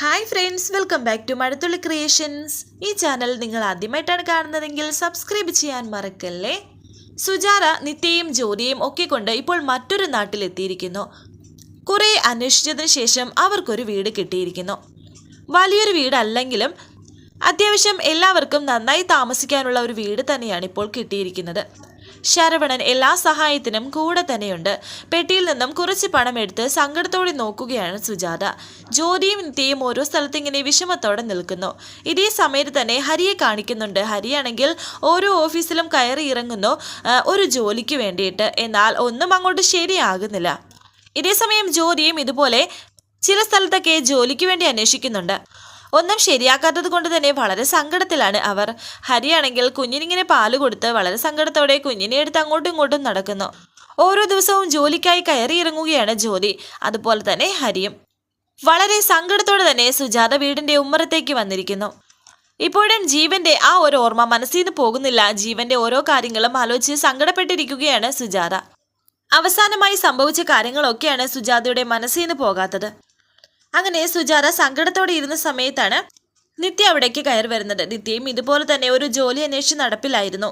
Hi friends welcome back to Mazhathulli creations ഈ channel നിങ്ങൾ ആദ്യമായിട്ടാണ് കാണുന്നതെങ്കിൽ സബ്സ്ക്രൈബ് ചെയ്യാൻ മറക്കല്ലേ? സുജാര നിത്യയും ജോലിയും ഒക്കെ കൊണ്ട് ഇപ്പോൾ മറ്റൊരു നാട്ടിലെത്തിയിരിക്കുന്നു. കുറേ അന്വേഷിച്ചതിന് ശേഷം അവർക്കൊരു വീട് കിട്ടിയിരിക്കുന്നു. വലിയൊരു വീടല്ലെങ്കിലും അത്യാവശ്യം എല്ലാവർക്കും നന്നായി താമസിക്കാനുള്ള ഒരു വീട് തന്നെയാണ് ഇപ്പോൾ കിട്ടിയിരിക്കുന്നത്. ശരവണൻ എല്ലാ സഹായത്തിനും കൂടെ തന്നെയുണ്ട്. പെട്ടിയിൽ നിന്നും കുറച്ച് പണം എടുത്ത് സങ്കടത്തോടെ നോക്കുകയാണ് സുജാത. ജ്യോതിയും നിത്യയും ഓരോ സ്ഥലത്ത് ഇങ്ങനെ വിഷമത്തോടെ നിൽക്കുന്നു. ഇതേ സമയത്ത് തന്നെ ഹരിയെ കാണിക്കുന്നുണ്ട്. ഹരിയാണെങ്കിൽ ഓരോ ഓഫീസിലും കയറി ഇറങ്ങുന്നു ഒരു ജോലിക്ക് വേണ്ടിയിട്ട്. എന്നാൽ ഒന്നും അങ്ങോട്ട് ശരിയാകുന്നില്ല. ഇതേസമയം ജ്യോതിയും ഇതുപോലെ ചില സ്ഥലത്തൊക്കെ ജോലിക്ക് വേണ്ടി അന്വേഷിക്കുന്നുണ്ട്. ഒന്നും ശരിയാക്കാത്തത് കൊണ്ട് തന്നെ വളരെ സങ്കടത്തിലാണ് അവർ. ഹരിയാണെങ്കിൽ കുഞ്ഞിനിങ്ങനെ പാൽ കൊടുത്ത് വളരെ സങ്കടത്തോടെ കുഞ്ഞിനെ എടുത്ത് അങ്ങോട്ടും ഇങ്ങോട്ടും നടക്കുന്നു. ഓരോ ദിവസവും ജോലിക്കായി കയറി ഇറങ്ങുകയാണ് ജ്യോതി. അതുപോലെ തന്നെ ഹരിയും. വളരെ സങ്കടത്തോടെ തന്നെ സുജാത വീടിന്റെ ഉമ്മറത്തേക്ക് വന്നിരിക്കുന്നു. ഇപ്പോഴും ജീവന്റെ ആ ഒരു ഓർമ്മ മനസ്സിൽ നിന്ന് പോകുന്നില്ല. ജീവന്റെ ഓരോ കാര്യങ്ങളും ആലോചിച്ച് സങ്കടപ്പെട്ടിരിക്കുകയാണ് സുജാത. അവസാനമായി സംഭവിച്ച കാര്യങ്ങളൊക്കെയാണ് സുജാതയുടെ മനസ്സിൽ നിന്ന് പോകാത്തത്. അങ്ങനെ സുജാത സങ്കടത്തോടെ ഇരുന്ന സമയത്താണ് നിത്യ അവിടേക്ക് കയറി വരുന്നത്. നിത്യയും ഇതുപോലെ തന്നെ ഒരു ജോലി അന്വേഷിച്ച് നടപ്പിലായിരുന്നു.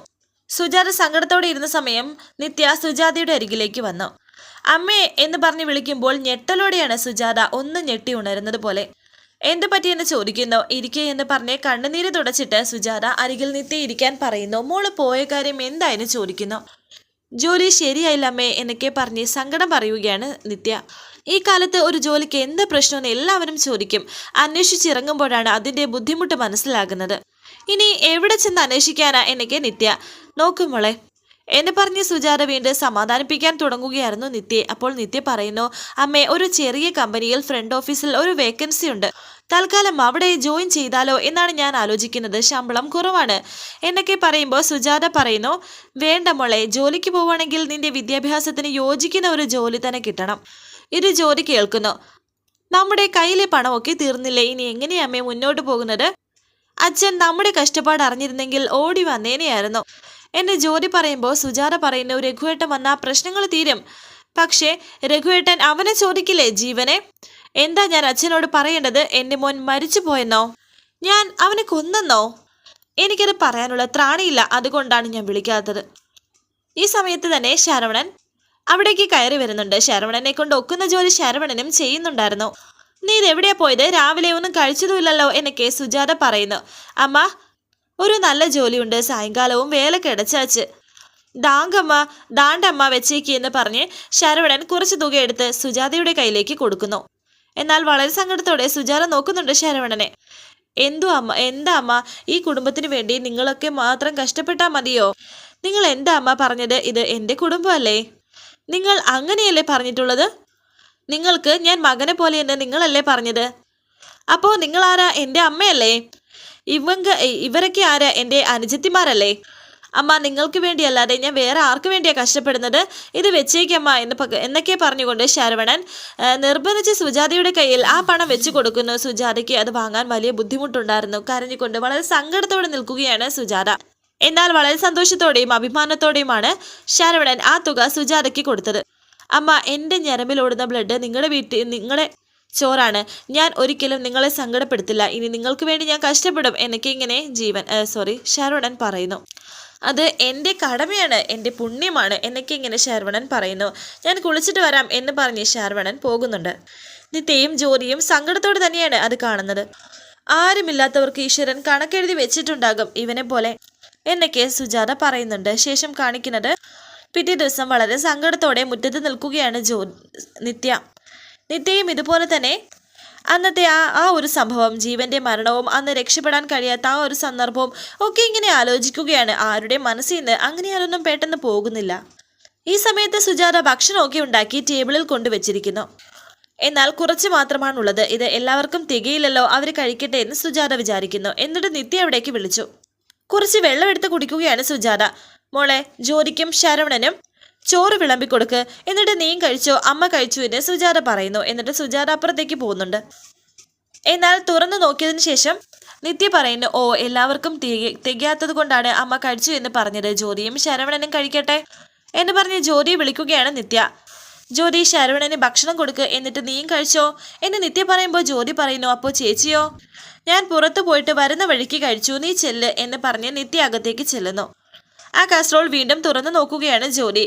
സുജാത സങ്കടത്തോടെ ഇരുന്ന സമയം നിത്യ സുജാതയുടെ അരികിലേക്ക് വന്നു. അമ്മേ എന്ന് പറഞ്ഞ് വിളിക്കുമ്പോൾ ഞെട്ടലോടെയാണ് സുജാത ഒന്ന് ഞെട്ടി ഉണരുന്നത് പോലെ. എന്ത് പറ്റിയെന്ന് ചോദിക്കുന്നു? ഇരിക്കേ എന്ന് പറഞ്ഞ് കണ്ണുനീര് തുടച്ചിട്ട് സുജാത അരികിൽ നിത്യ ഇരിക്കാൻ പറയുന്നു. മോൾ പോയ കാര്യം എന്തായെന്ന് ചോദിക്കുന്നു. ജോലി ശരിയായില്ല അമ്മേ എന്നൊക്കെ പറഞ്ഞ് സങ്കടം പറയുകയാണ് നിത്യ. ഈ കാലത്ത് ഒരു ജോലിക്ക് എന്ത് പ്രശ്നമെന്ന് എല്ലാവരും ചോദിക്കും. അന്വേഷിച്ചിറങ്ങുമ്പോഴാണ് അതിന്റെ ബുദ്ധിമുട്ട് മനസ്സിലാകുന്നത്. ഇനി എവിടെ ചെന്ന് അന്വേഷിക്കാനാ എന്നൊക്കെ നിത്യ. നോക്കും മോളെ. എന്ന് പറഞ്ഞ് സുജാത വീണ്ടും സമാധാനിപ്പിക്കാൻ തുടങ്ങുകയായിരുന്നു നിത്യ അപ്പോൾ നിത്യ പറയുന്നു അമ്മേ ഒരു ചെറിയ കമ്പനിയിൽ ഫ്രണ്ട് ഓഫീസിൽ ഒരു വേക്കൻസി ഉണ്ട്. തൽക്കാലം അവിടെ ജോയിൻ ചെയ്താലോ എന്നാണ് ഞാൻ ആലോചിക്കുന്നത്. ശമ്പളം കുറവാണ്. എന്നൊക്കെ പറയുമ്പോൾ സുജാത പറയുന്നു വേണ്ട മോളെ ജോലിക്ക് പോവുകയാണെങ്കിൽ നിന്റെ വിദ്യാഭ്യാസത്തിന് യോജിക്കുന്ന ഒരു ജോലി തന്നെ കിട്ടണം. ഇത് ജോലി കേൾക്കുന്നു. നമ്മുടെ കയ്യിലെ പണമൊക്കെ തീർന്നില്ലേ? ഇനി എങ്ങനെയാ അമ്മേ മുന്നോട്ട് പോകുന്നത്? അച്ഛൻ നമ്മുടെ കഷ്ടപ്പാട് അറിഞ്ഞിരുന്നെങ്കിൽ ഓടി വന്നേനെയായിരുന്നു. എന്റെ ജോലി പറയുമ്പോൾ സുജാത പറയുന്ന രഘുവേട്ടൻ വന്ന പ്രശ്നങ്ങൾ തീരും. പക്ഷേ രഘുവേട്ടൻ അവനെ ചോദിക്കില്ലേ ജീവനെ? എന്താ ഞാൻ അച്ഛനോട് പറയേണ്ടത്? എന്റെ മോൻ മരിച്ചു പോയെന്നോ? ഞാൻ അവനെ കൊന്നെന്നോ? എനിക്കത് പറയാനുള്ള ത്രാണിയില്ല. അതുകൊണ്ടാണ് ഞാൻ വിളിക്കാത്തത്. ഈ സമയത്ത് തന്നെ ശരവണൻ അവിടേക്ക് കയറി വരുന്നുണ്ട്. ശരവണനെ കൊണ്ട് ഒക്കുന്ന ജോലി ശരവണനും ചെയ്യുന്നുണ്ടായിരുന്നു. നീ ഇതെവിടെയാ പോയത്? രാവിലെ ഒന്നും കഴിച്ചതുമില്ലല്ലോ എന്നൊക്കെ സുജാത പറയുന്നു. അമ്മ ഒരു നല്ല ജോലിയുണ്ട് സായങ്കാലവും വേല കിടച്ചാച്ച് ദാങ്കമ്മ ദാണ്ടമ്മ വെച്ചേക്ക് എന്ന് പറഞ്ഞ് ശരവണൻ കുറച്ച് തുക എടുത്ത് സുജാതയുടെ കയ്യിലേക്ക് കൊടുക്കുന്നു. എന്നാൽ വളരെ സങ്കടത്തോടെ സുജാത നോക്കുന്നുണ്ട് ശരവണനെ. എന്തു അമ്മ എന്താ അമ്മ? ഈ കുടുംബത്തിന് വേണ്ടി നിങ്ങളൊക്കെ മാത്രം കഷ്ടപ്പെട്ടാൽ മതിയോ? നിങ്ങൾ എന്താ അമ്മ പറഞ്ഞത്? ഇത് എന്റെ കുടുംബമല്ലേ? നിങ്ങൾ അങ്ങനെയല്ലേ പറഞ്ഞിട്ടുള്ളത്? നിങ്ങൾക്ക് ഞാൻ മകനെ പോലെയെന്ന് നിങ്ങളല്ലേ പറഞ്ഞത്? അപ്പോൾ നിങ്ങളാരാ? എന്റെ അമ്മയല്ലേ? ഇവങ്ക ഇവരൊക്കെ ആരാ? എന്റെ അനുജത്തിമാരല്ലേ? അമ്മ നിങ്ങൾക്ക് വേണ്ടിയല്ലാതെ ഞാൻ വേറെ ആർക്ക് വേണ്ടിയാണ് കഷ്ടപ്പെടുന്നത്? ഇത് വെച്ചേക്കമ്മ എന്ന് എന്നൊക്കെ പറഞ്ഞുകൊണ്ട് ശരവണൻ നിർബന്ധിച്ച് സുജാതയുടെ കയ്യിൽ ആ പണം വെച്ച് കൊടുക്കുന്നു. സുജാതയ്ക്ക് അത് വാങ്ങാൻ വലിയ ബുദ്ധിമുട്ടുണ്ടായിരുന്നു. കരഞ്ഞുകൊണ്ട് വളരെ സങ്കടത്തോടെ നിൽക്കുകയാണ് സുജാത. എന്നാൽ വളരെ സന്തോഷത്തോടെയും അഭിമാനത്തോടെയുമാണ് ശരവണൻ ആ തുക സുജാതയ്ക്ക് കൊടുത്തത്. അമ്മ എന്റെ ഞരമ്പിലോടുന്ന ബ്ലഡ് നിങ്ങളുടെ വീട്ടിൽ നിങ്ങളെ ചോറാണ്. ഞാൻ ഒരിക്കലും നിങ്ങളെ സങ്കടപ്പെടുത്തില്ല. ഇനി നിങ്ങൾക്ക് വേണ്ടി ഞാൻ കഷ്ടപ്പെടും എന്നൊക്കെ ഇങ്ങനെ ജീവൻ സോറി ശരവണൻ പറയുന്നു. അത് എന്റെ കടമയാണ് എന്റെ പുണ്യമാണ് എന്നൊക്കെ ഇങ്ങനെ ശരവണൻ പറയുന്നു. ഞാൻ കുളിച്ചിട്ട് വരാം എന്ന് പറഞ്ഞ് ശരവണൻ പോകുന്നുണ്ട്. നിത്യയും ജോലിയും സങ്കടത്തോടെ തന്നെയാണ് അത് കാണുന്നത്. ആരുമില്ലാത്തവർക്ക് ഈശ്വരൻ കണക്കെഴുതി വെച്ചിട്ടുണ്ടാകും ഇവനെ പോലെ എന്നൊക്കെ സുജാത പറയുന്നുണ്ട്. ശേഷം കാണിക്കുന്നത് പിറ്റേ ദിവസം വളരെ സങ്കടത്തോടെ മുറ്റത്ത് നിൽക്കുകയാണ് ജോ നിത്യ. നിത്യയും ഇതുപോലെ തന്നെ. അന്നത്തെ ആ ആ ഒരു സംഭവം ജീവന്റെ മരണവും അന്ന് രക്ഷപ്പെടാൻ കഴിയാത്ത ആ ഒരു സന്ദർഭവും ഒക്കെ ഇങ്ങനെ ആലോചിക്കുകയാണ്. ആരുടെ മനസ്സിൽ നിന്ന് അങ്ങനെ അതൊന്നും പെട്ടെന്ന് പോകുന്നില്ല. ഈ സമയത്ത് സുജാത ഭക്ഷണമൊക്കെ ഉണ്ടാക്കി ടേബിളിൽ കൊണ്ടുവച്ചിരിക്കുന്നു. എന്നാൽ കുറച്ച് മാത്രമാണുള്ളത്. ഇത് എല്ലാവർക്കും തികയില്ലല്ലോ അവർ കഴിക്കട്ടെ എന്ന് സുജാത വിചാരിക്കുന്നു. എന്നിട്ട് നിത്യ അവിടേക്ക് വിളിച്ചു. കുറച്ച് വെള്ളമെടുത്ത് കുടിക്കുകയാണ് സുജാത. മോളെ ജോലിക്കും ശരവണനും ചോറ് വിളമ്പി കൊടുക്ക് എന്നിട്ട് നീയും കഴിച്ചോ അമ്മ കഴിച്ചു എന്ന് സുജാത പറയുന്നു. എന്നിട്ട് സുജാത അപ്പുറത്തേക്ക് പോകുന്നുണ്ട്. എന്നാൽ തുറന്നു നോക്കിയതിന് ശേഷം നിത്യ പറയുന്നു ഓ എല്ലാവർക്കും തിക തികയാത്തത് കൊണ്ടാണ് അമ്മ കഴിച്ചു എന്ന് പറഞ്ഞത്. ജ്യോതിയും ശരവണനും കഴിക്കട്ടെ എന്ന് പറഞ്ഞ് ജ്യോതിയെ വിളിക്കുകയാണ് നിത്യ. ജ്യോതി ശരവണന് ഭക്ഷണം കൊടുക്ക്. എന്നിട്ട് നീയും കഴിച്ചോ എന്ന് നിത്യ പറയുമ്പോൾ ജ്യോതി പറയുന്നു അപ്പോൾ ചേച്ചിയോ ഞാൻ പുറത്തു പോയിട്ട് വരുന്ന വഴിക്ക് കഴിച്ചു. നീ ചെല്ല് എന്ന് പറഞ്ഞ് നിത്യ അകത്തേക്ക് ചെല്ലുന്നു. ആ കാസറോൾ വീണ്ടും തുറന്നു നോക്കുകയാണ് ജ്യോതി.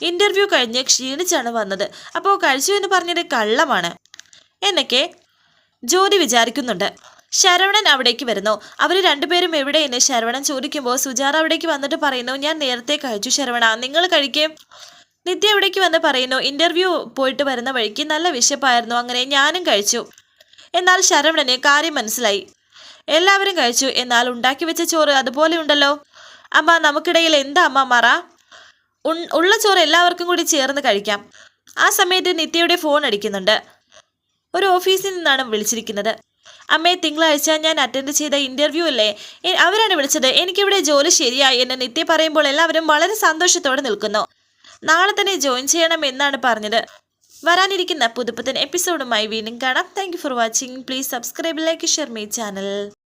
ഇന്റർവ്യൂ കഴിഞ്ഞ് ക്ഷീണിച്ചാണ് വന്നത്. അപ്പോൾ കഴിച്ചു എന്ന് പറഞ്ഞത് കള്ളമാണ്. എന്നൊക്കെ ജ്യോതി വിചാരിക്കുന്നുണ്ട്. ശരവണൻ അവിടേക്ക് വരുന്നു. അവർ രണ്ടുപേരും എവിടെയെന്ന് ശരവണൻ ചോദിക്കുമ്പോൾ സുജാത അവിടേക്ക് വന്നിട്ട് പറയുന്നു ഞാൻ നേരത്തെ കഴിച്ചു ശരവണ. നിങ്ങൾ കഴിക്കേ. നിത്യ എവിടേക്ക് വന്ന് പറയുന്നു ഇന്റർവ്യൂ പോയിട്ട് വരുന്ന വഴിക്ക് നല്ല വിശപ്പായിരുന്നു. അങ്ങനെ ഞാനും കഴിച്ചു. എന്നാൽ ശരവണന് കാര്യം മനസ്സിലായി. എല്ലാവരും കഴിച്ചു. എന്നാൽ ഉണ്ടാക്കി വെച്ച ചോറ് അതുപോലെ ഉണ്ടല്ലോ. അമ്മ നമുക്കിടയിൽ എന്താ അമ്മ? മറ. ഉള്ള ചോറ് എല്ലാവർക്കും കൂടി ചേർന്ന് കഴിക്കാം. ആ സമയത്ത് നിത്യയുടെ ഫോൺ അടിക്കുന്നുണ്ട്. ഒരു ഓഫീസിൽ നിന്നാണ് വിളിച്ചിരിക്കുന്നത്. അമ്മേ തിങ്കളാഴ്ച ഞാൻ അറ്റൻഡ് ചെയ്ത ഇന്റർവ്യൂ അല്ലേ? അവരാണ് വിളിച്ചത്. എനിക്കിവിടെ ജോലി ശരിയായി എന്ന് നിത്യ പറയുമ്പോൾ എല്ലാവരും വളരെ സന്തോഷത്തോടെ നിൽക്കുന്നു. നാളെ തന്നെ ജോയിൻ ചെയ്യണം എന്നാണ് പറഞ്ഞത്. വരാനിരിക്കുന്ന പുതുപ്പത്തൻ എപ്പിസോഡുമായി വീണ്ടും കാണാം. Thank for watching please subscribe like share my channel